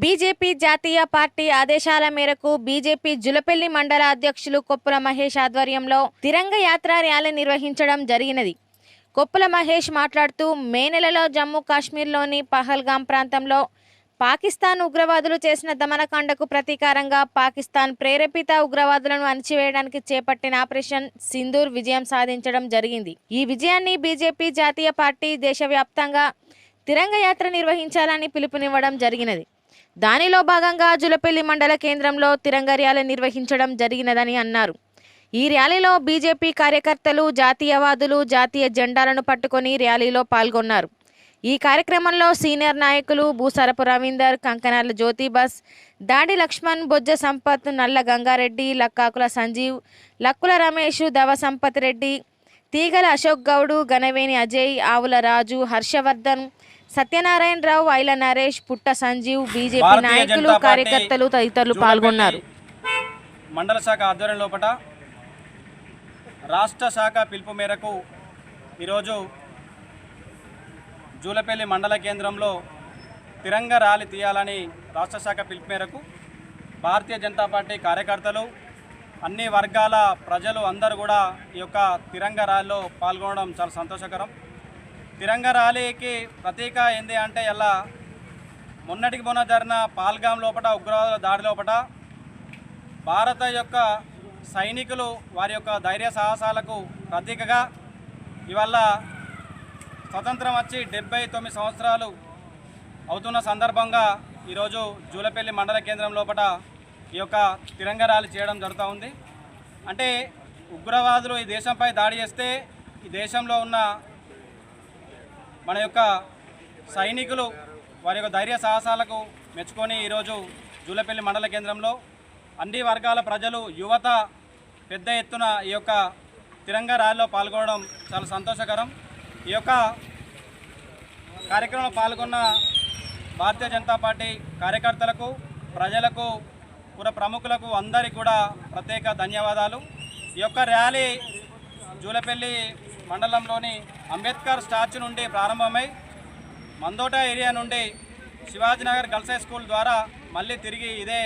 BJP జాతీయ party ఆదేశాల మేరకు బీజేపీ జులపెల్లి మండల అధ్యక్షులు కొప్పుల మహేష్ ఆధ్వర్యంలో తిరంగ యాత్ర ర్యాలీ నిర్వహించడం జరిగినది. కొప్పుల మహేష్ మాట్లాడుతూ మే నెలలో జమ్మూ కాశ్మీర్లోని పహల్గాం ప్రాంతంలో పాకిస్తాన్ ఉగ్రవాదులు చేసిన దమనకాండకు ప్రతీకారంగా పాకిస్తాన్ ప్రేరేపిత ఉగ్రవాదులను అణిచివేయడానికి చేపట్టిన ఆపరేషన్ సింధూర్ విజయం సాధించడం జరిగింది. ఈ విజయాన్ని బీజేపీ జాతీయ పార్టీ దేశవ్యాప్తంగా తిరంగ యాత్ర నిర్వహించాలని పిలుపునివ్వడం జరిగినది. దానిలో భాగంగా జులపల్లి మండల కేంద్రంలో తిరంగ ర్యాలీ నిర్వహించడం జరిగినదని అన్నారు. ఈ ర్యాలీలో బీజేపీ కార్యకర్తలు జాతీయవాదులు జాతీయ జెండాలను పట్టుకొని ర్యాలీలో పాల్గొన్నారు. ఈ కార్యక్రమంలో సీనియర్ నాయకులు భూసరపు రవీందర్ కంకనాల జ్యోతి బస్ దాడి లక్ష్మణ్ బొజ్జ సంపత్ నల్ల గంగారెడ్డి లక్కాకుల సంజీవ్ లక్కుల రమేష్ దవ సంపత్ రెడ్డి తీగల అశోక్ గౌడు గణవేణి అజయ్ ఆవుల రాజు హర్షవర్ధన్ సత్యనారాయణరావు ఐల నరేష్ పుట్ట సంజీవ్ బీజేపీ నాయకులు కార్యకర్తలు తదితరులు పాల్గొన్నారు. మండల శాఖ ఆధ్వర్యం లోపల రాష్ట్ర శాఖ పిలుపు మేరకు ఈరోజు జూలపల్లి మండల కేంద్రంలో తిరంగ ర్యాలీ తీయాలని రాష్ట్ర శాఖ పిలుపు మేరకు భారతీయ జనతా పార్టీ కార్యకర్తలు అన్ని వర్గాల ప్రజలు అందరూ కూడా ఈ యొక్క తిరంగ ర్యాలీలో పాల్గొనడం చాలా సంతోషకరం. తిరంగ ర్యాలీకి ప్రతీక ఏంది అంటే ఎలా మొన్నటికి మొన్న జరిగిన పాల్గాం లోపల ఉగ్రవాదుల దాడి లోపల భారత యొక్క సైనికులు వారి యొక్క ధైర్య సాహసాలకు ప్రతీకగా ఇవాళ స్వతంత్రం వచ్చి డెబ్బై తొమ్మిది సంవత్సరాలు అవుతున్న సందర్భంగా ఈరోజు జూలపల్లి మండల కేంద్రం లోపల ఈ యొక్క తిరంగ ర్యాలీ చేయడం జరుగుతూ ఉంది. అంటే ఉగ్రవాదులు ఈ దేశంపై దాడి చేస్తే ఈ దేశంలో ఉన్న మన యొక్క సైనికులు వారి యొక్క ధైర్య సాహసాలకు మెచ్చుకొని ఈరోజు జూలపల్లి మండల కేంద్రంలో అన్ని వర్గాల ప్రజలు యువత పెద్ద ఎత్తున ఈ యొక్క తిరంగ ర్యాలీలో పాల్గొనడం చాలా సంతోషకరం. ఈ యొక్క కార్యక్రమంలో పాల్గొన్న భారతీయ జనతా పార్టీ కార్యకర్తలకు ప్రజలకు పుర ప్రముఖులకు అందరికీ కూడా ప్రత్యేక ధన్యవాదాలు. ఈ యొక్క ర్యాలీ జూలపల్లి మండలంలోని అంబేద్కర్ స్టాచ్యూ నుండి ప్రారంభమై మందోట ఏరియా నుండి శివాజీనగర్ గర్ల్స్ హై స్కూల్ ద్వారా మళ్ళీ తిరిగి ఇదే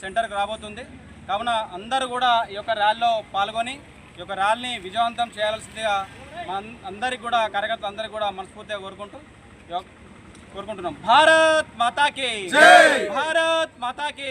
సెంటర్కి రాబోతుంది. కావున అందరూ కూడా ఈ యొక్క ర్యాలీలో పాల్గొని ఈ యొక్క ర్యాలీని విజయవంతం చేయాల్సిందిగా అందరికి కూడా కార్యకర్తలు అందరికీ కూడా మనస్ఫూర్తిగా కోరుకుంటూ కోరుకుంటున్నాం. భారత్ మాతాకి! భారత్ మాతాకి!